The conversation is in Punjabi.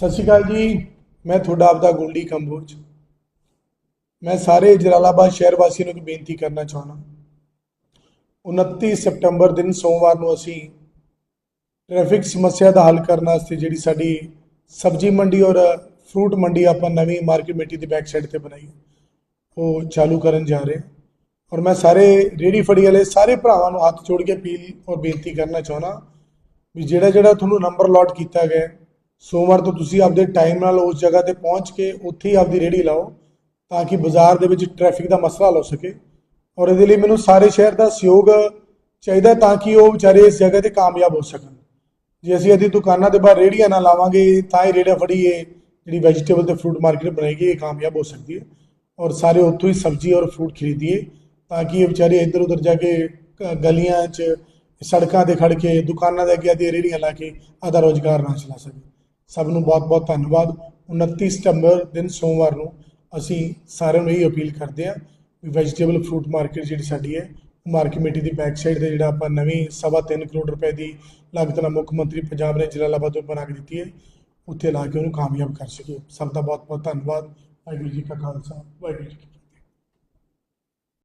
ਸਤਿ ਸ਼੍ਰੀ ਅਕਾਲ ਜੀ। ਮੈਂ ਤੁਹਾਡਾ ਆਪਦਾ ਗੋਲਡੀ ਕੰਬੋਜ। ਮੈਂ ਸਾਰੇ ਜਲਾਲਾਬਾਦ ਸ਼ਹਿਰ ਵਾਸੀਆਂ ਨੂੰ ਇੱਕ ਬੇਨਤੀ ਕਰਨਾ ਚਾਹੁੰਦਾ 29 ਸਤੰਬਰ ਦਿਨ ਸੋਮਵਾਰ ਨੂੰ ਅਸੀਂ ਟ੍ਰੈਫਿਕ ਸਮੱਸਿਆ ਦਾ ਹੱਲ ਕਰਨ ਵਾਸਤੇ ਜਿਹੜੀ ਸਾਡੀ ਸਬਜ਼ੀ ਮੰਡੀ ਔਰ ਫਰੂਟ ਮੰਡੀ ਆਪਾਂ ਨਵੀਂ ਮਾਰਕੀਟ ਕਮੇਟੀ ਦੀ ਬੈਕ ਸਾਈਡ ਤੇ ਬਣਾਈ ਉਹ ਚਾਲੂ ਕਰਨ ਜਾ ਰਹੇ ਔਰ ਮੈਂ ਸਾਰੇ ਰੇੜੀ ਫੜੀ ਵਾਲੇ ਸਾਰੇ ਭਰਾਵਾਂ ਨੂੰ ਹੱਥ ਜੋੜ ਕੇ ਅਪੀਲ ਔਰ ਬੇਨਤੀ ਕਰਨਾ ਚਾਹੁੰਦਾ ਵੀ ਜਿਹੜਾ ਜਿਹੜਾ ਤੁਹਾਨੂੰ ਨੰਬਰ ਅਲਾਟ ਕੀਤਾ ਗਿਆ ਸੋਮਵਾਰ ਤੋਂ ਤੁਸੀਂ ਆਪਦੇ ਟਾਈਮ ਨਾਲ ਉਸ ਜਗ੍ਹਾ ਤੇ ਪਹੁੰਚ ਕੇ ਉੱਥੇ ਹੀ ਆਪਦੀ ਰੇੜੀ ਲਾਓ ਤਾਂ ਕਿ ਬਾਜ਼ਾਰ ਦੇ ਵਿੱਚ ਟ੍ਰੈਫਿਕ ਦਾ ਮਸਲਾ ਹੱਲ ਹੋ ਸਕੇ। ਔਰ ਇਹਦੇ ਲਈ ਮੈਨੂੰ ਸਾਰੇ ਸ਼ਹਿਰ ਦਾ ਸਹਿਯੋਗ ਚਾਹੀਦਾ ਤਾਂ ਕਿ ਉਹ ਵਿਚਾਰੇ ਇਸ ਜਗ੍ਹਾ ਤੇ ਕਾਮਯਾਬ ਹੋ ਸਕਣ। ਜੇ ਅਸੀਂ ਇਹਦੀ ਦੁਕਾਨਾਂ ਦੇ ਬਾਹਰ ਰੇੜੀਆਂ ਨਾ ਲਾਵਾਂਗੇ, ਤਾਂ ਹੀ ਰੇੜੀਆਂ ਫੜੀਏ ਜਿਹੜੀ ਵੈਜੀਟੇਬਲ ਤੇ ਫਰੂਟ ਮਾਰਕੀਟ ਬਣਾਏਗੀ ਇਹ ਕਾਮਯਾਬ ਹੋ ਸਕਦੀ ਹੈ। ਔਰ ਸਾਰੇ ਉੱਥੋਂ ਹੀ ਸਬਜ਼ੀ ਔਰ ਫਰੂਟ ਖਰੀਦੀਏ ਤਾਂ ਕਿ ਇਹ ਵਿਚਾਰੇ ਇੱਧਰ ਉੱਧਰ ਜਾ ਕੇ ਗਲੀਆਂ 'ਚ ਸੜਕਾਂ ਤੇ ਖੜ ਕੇ, ਦੁਕਾਨਾਂ ਦੇ ਅੱਗੇ ਆਦੀ ਰੇੜੀਆਂ ਲਾ ਕੇ ਆਦਾ ਰੋਜ਼ਗਾਰ ਨਾ ਚਲਾ ਸਕੇ ਸਭ ਨੂੰ ਬਹੁਤ ਬਹੁਤ ਧੰਨਵਾਦ। 29 ਸਤੰਬਰ ਦਿਨ ਸੋਮਵਾਰ ਨੂੰ ਅਸੀਂ ਸਾਰਿਆਂ ਨੂੰ ਇਹ ਅਪੀਲ ਕਰਦੇ ਹਾਂ ਵੀ ਵੈਜੀਟੇਬਲ ਫਰੂਟ ਮਾਰਕੀਟ ਜਿਹੜੀ ਸਾਡੀ ਹੈ ਮਾਰਕੀਟ ਕਮੇਟੀ ਦੀ ਬੈਕ ਸਾਈਡ ਤੇ ਜਿਹੜਾ ਆਪਾਂ ਨਵੀਂ ਸਵਾ ਤਿੰਨ ਕਰੋੜ ਰੁਪਏ ਦੀ ਲਾਗਤ ਨਾਲ ਮੁੱਖ ਮੰਤਰੀ ਪੰਜਾਬ ਨੇ ਜਲਾਲਾਬਾਦ ਤੋਂ ਬਣਾ ਕੇ ਦਿੱਤੀ ਹੈ, ਉੱਥੇ ਲਾ ਕੇ ਉਹਨੂੰ ਕਾਮਯਾਬ ਕਰ ਸਕੀਏ। ਸਭ ਦਾ ਬਹੁਤ ਬਹੁਤ ਧੰਨਵਾਦ। ਵਾਹਿਗੁਰੂ ਜੀ ਕਾ ਖਾਲਸਾ, ਵਾਹਿਗੁਰੂ ਜੀ